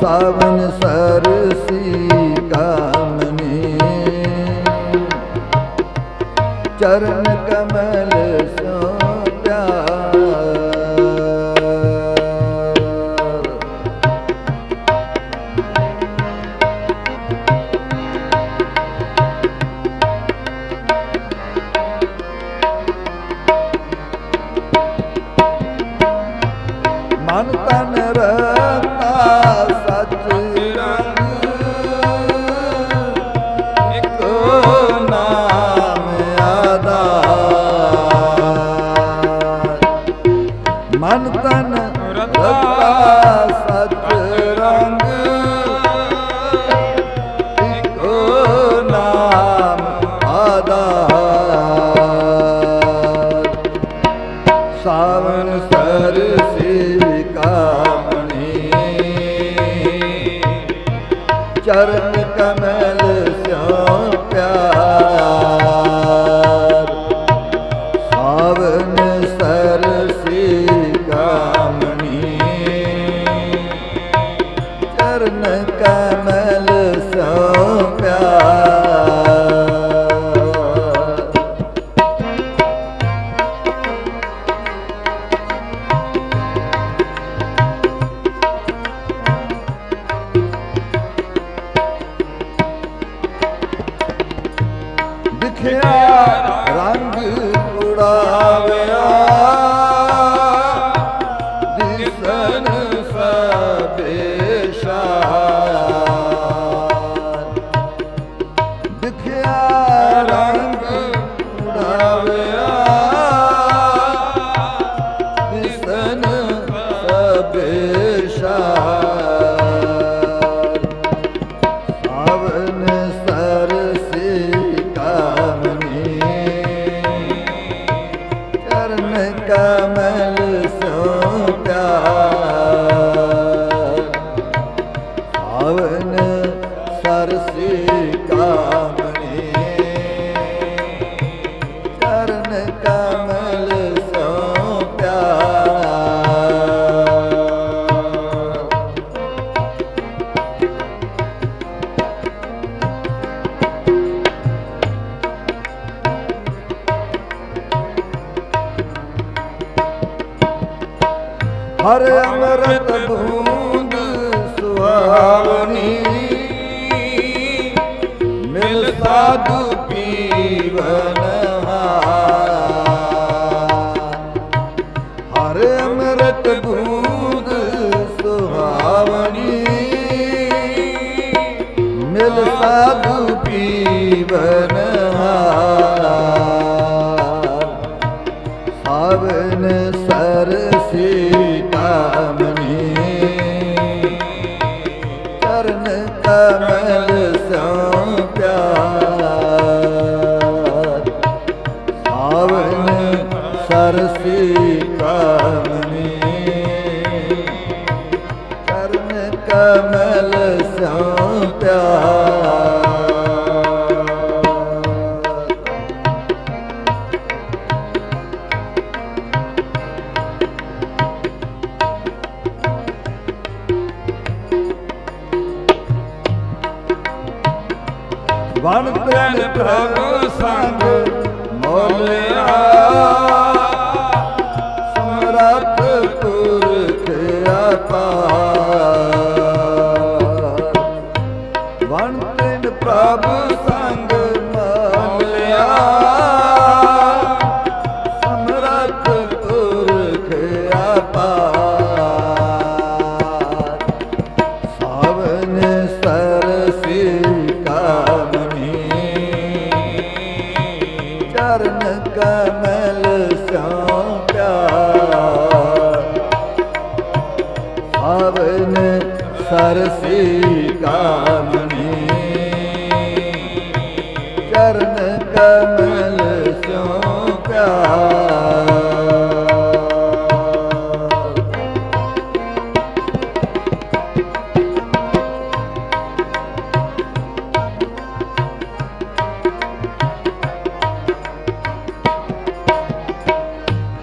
ਸਾਵਨ ਸਰਸੀ ਕਾਮਨੀ। ਚਰਨ ਕਮਲ ਕਮਲ ਸੋਤਾ। ਹਰ ਅੰਮ੍ਰਿਤ ਬੂੰਦ ਸੁਹਾਵਨੀ। ਮਿਲ ਸਾਧੂ ਪੀਵਨ ਹਰ। ਅੰਮ੍ਰਿਤ ਬੂੰਦ ਸੁਹਾਵਨੀ। ਮਿਲ ਸਾਧੂ ਪੀਵਨ ਸਗਲ ਸਿਆਮ ਪਿਆਰ। ਵਨ ਪ੍ਰੇਮ ਪ੍ਰਭ ਸੰਗ ਮੋਲਿਆ। ਚਰਨ ਪ੍ਰਭ ਸੰਗ ਮਾਲਿਆ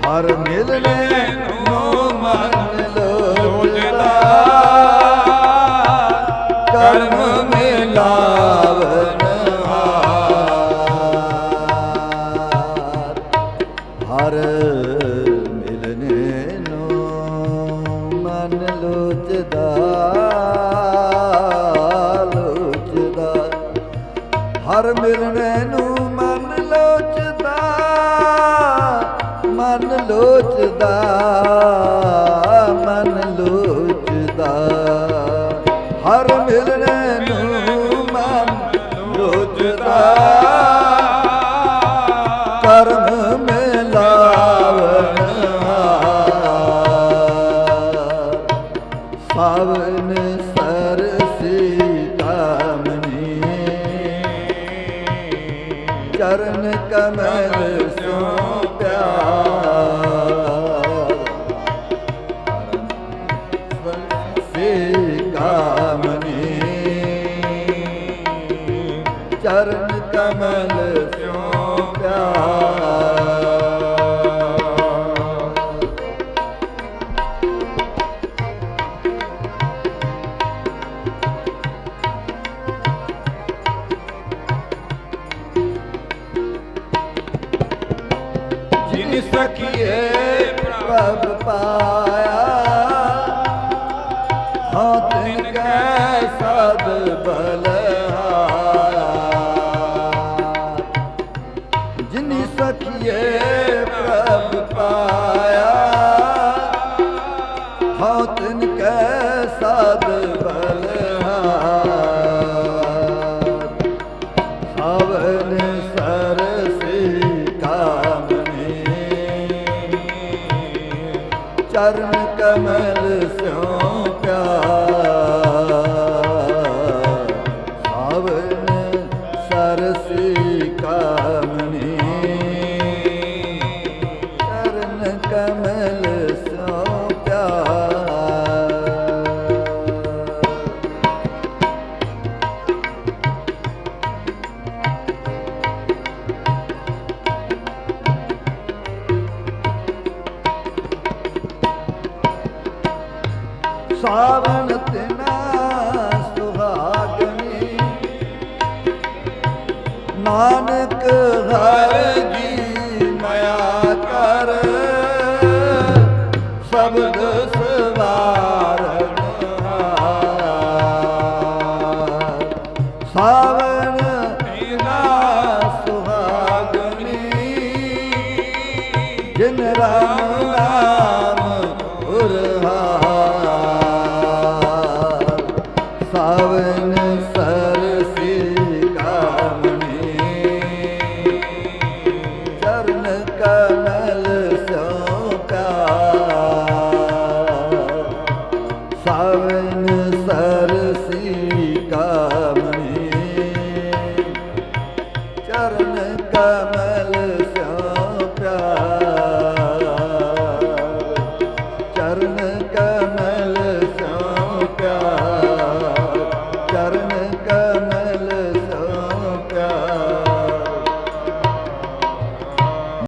ਹਰ ਮਿਲਨੇ ਨੂੰ ਹਰ ਮਿਲਨੇ ਨੂੰ ਮਨ ਲੋਚਦਾ ਲੁੱਟਦਾ ਹਰ ਮਿਲਨੇ ਨੂੰ ਮਨ ਲੋਚਦਾ ਮਨ ਲੋਚਦਾ। ਸਖੀਏ ਪ੍ਰਭ ਪਾਇਆ। ਹਾਂ ਤਿਨ ਕੈ ਸਦ ਬਲਹਾਇਆ ਨਾਨਕ ਹਰ ਜੀ ਮਾਇਆ ਕਰ। ਸ਼ਬਦ ਸਵਾਰਨ ਹਾਰ ਸਾਵਣ ਤਿਨਾ ਸੁਹਾਗਣੀ ਜਿਨ ਰਾਮ